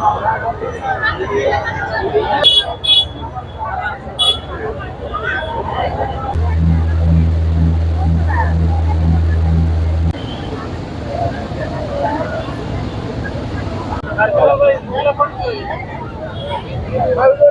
একদম দারুণ,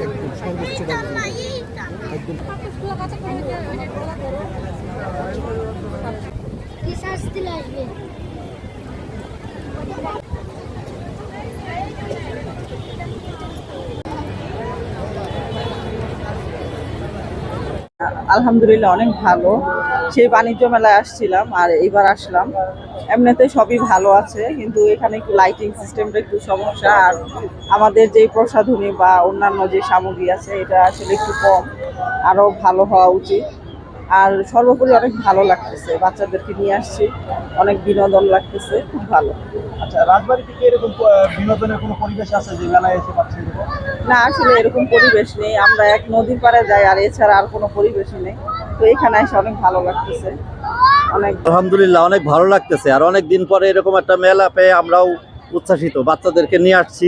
একদম সর্বোচ্চ দাম আলহামদুলিল্লাহ, অনেক ভালো। সেই বাণিজ্য মেলায় আসছিলাম আর এইবার আসলাম। এমনিতে সবই ভালো আছে, কিন্তু এখানে একটু লাইটিং সিস্টেমটা একটু সমস্যা। আর আমাদের যে প্রসাধনী বা অন্যান্য যে সামগ্রী আছে, এটা আসলে একটু কম। আরও ভালো হওয়া উচিত। আর সর্বোপরি অনেক ভালো লাগতেছে। বাচ্চাদেরকে নিয়ে আসছি। অনেক বিনোদন লাগতেছে। খুব ভালো। আচ্ছা রাজবাড়ি থেকে এরকম বিনোদনের কোনো পরিবেশ আছে যে মেলায় এসে পাচ্ছেন না আসলে এরকম পরিবেশ নেই। আমরা এক নদীর পাড়ে যাই আর এছাড়া আর কোনো পরিবেশ নেই। তো এখানে এসে অনেক ভালো লাগতেছে। অনেক আলহামদুলিল্লাহ অনেক ভালো লাগতেছে। আর অনেক দিন পরে এরকম একটা মেলা পেয়ে আমরাও উচ্ছ্বাসিত। বাচ্চাদেরকে নিয়ে আসছি।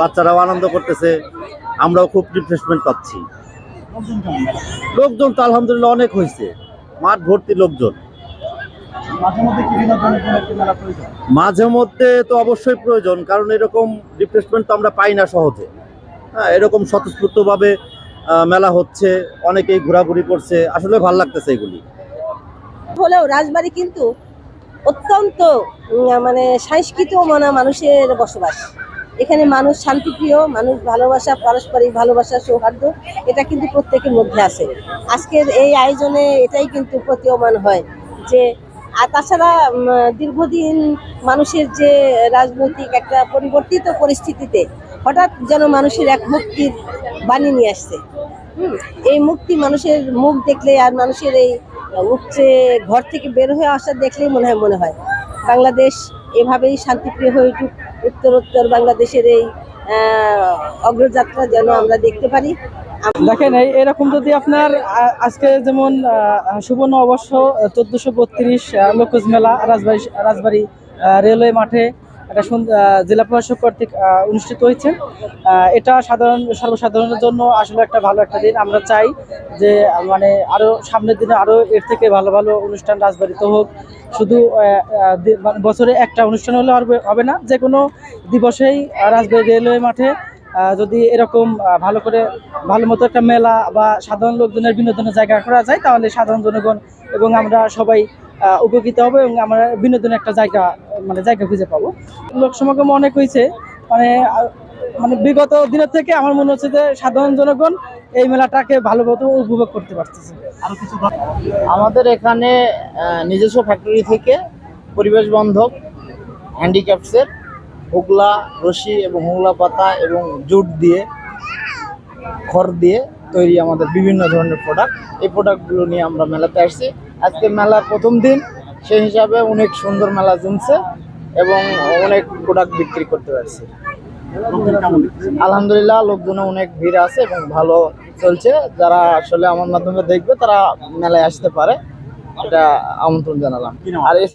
বাচ্চারাও আনন্দ করতেছে। আমরাও খুব রিফ্রেশমেন্ট পাচ্ছি। লোকজন তো আলহামদুলিল্লাহ অনেক হয়েছে। মাঠ ভর্তি লোকজন। মাঝে মধ্যে তো অবশ্যই প্রয়োজন কারণ এরকম রিফ্রেশমেন্ট তো আমরা পাই না সহজে। হ্যাঁ এরকম স্বতঃস্ফূর্তভাবে আহ, মেলা হচ্ছে অনেকেই ঘোরাঘুরি করছে আসলে ভালো লাগতেছে এগুলি। হলেও রাজবাড়ি কিন্তু অত্যন্ত মানে সংস্কৃত মনা মানুষের বসবাস। এখানে মানুষ শান্তিপ্রিয়, মানুষ ভালোবাসা, পারস্পরিক ভালোবাসা, সৌহার্দ্য, এটা কিন্তু প্রত্যেকের মধ্যে আছে। আজকের এই আয়োজনে এটাই কিন্তু প্রতীয়মান হয় যে, আর তাছাড়া দীর্ঘদিন মানুষের যে রাজনৈতিক একটা পরিবর্তিত পরিস্থিতিতে হঠাৎ যেন মানুষের এক মুক্তির বাণী নিয়ে আসছে। এই মুক্তি মানুষের মুখ দেখলে আর মানুষের এই উঠছে ঘর থেকে বের হয়ে আসা দেখলেই মনে হয় মনে হয়। বাংলাদেশ এভাবেই শান্তিপ্রিয় হয়ে উঠুক। উত্তর উত্তর বাংলাদেশের এই অগ্রযাত্রা যেন আমরা দেখতে পারি। দেখেন, এই এরকম যদি আপনার আজকে যেমন সুবর্ণ অবশ্য চোদ্দশো বত্রিশ লোকজ মেলা রাজবাড়ি রাজবাড়ি রেলওয়ে মাঠে এটা জেলা প্রশাসক কর্তৃক অনুষ্ঠিত হয়েছে। এটা সাধারণ সর্বসাধারণের জন্য আসলে একটা ভালো একটা দিন। আমরা চাই যে মানে আরও সামনের দিনে আরও এর থেকে ভালো ভালো অনুষ্ঠান রাজবাড়িতে হোক, শুধু মানে বছরে একটা অনুষ্ঠান হলে হবে- না যে কোনো দিবসেই রাজবাড়ি রেলওয়ে মাঠে যদি এরকম ভালো করে ভালো মতো একটা মেলা বা সাধারণ লোকজনের বিনোদনের জায়গা করা যায়, তাহলে সাধারণ জনগণ এবং আমরা সবাই উপকৃত হব এবং আমরা বিনোদনের একটা জায়গা মানে জায়গা খুঁজে পাবো। লোক সমাগম অনেক হয়েছে মানে মানে বিগত দিনের থেকে আমার মনে হচ্ছে যে সাধারণ জনগণ এই মেলাটাকে ভালোমতো উপভোগ করতে পারতেছে। আরও কিছু আমাদের এখানে নিজস্ব ফ্যাক্টরি থেকে পরিবেশ বান্ধব হ্যান্ডিক্যাপসের হুগলা রশি এবং হুগলা পাতা এবং জুট দিয়ে খড় দিয়ে তৈরি আমাদের বিভিন্ন ধরনের প্রোডাক্ট এই প্রোডাক্টগুলো নিয়ে আমরা মেলাতে আসছি। আজকে মেলার প্রথম দিন সেই হিসাবে অনেক সুন্দর মেলা জমছে এবং অনেক প্রোডাক্ট বিক্রি করতে পারছি? আলহামদুলিল্লাহ লোকজনে অনেক ভিড় আছে এবং ভালো চলছে। যারা আসলে আমার মাধ্যমে দেখবে তারা মেলায় আসতে পারে। এটা আমন্ত্রণ জানালাম। আর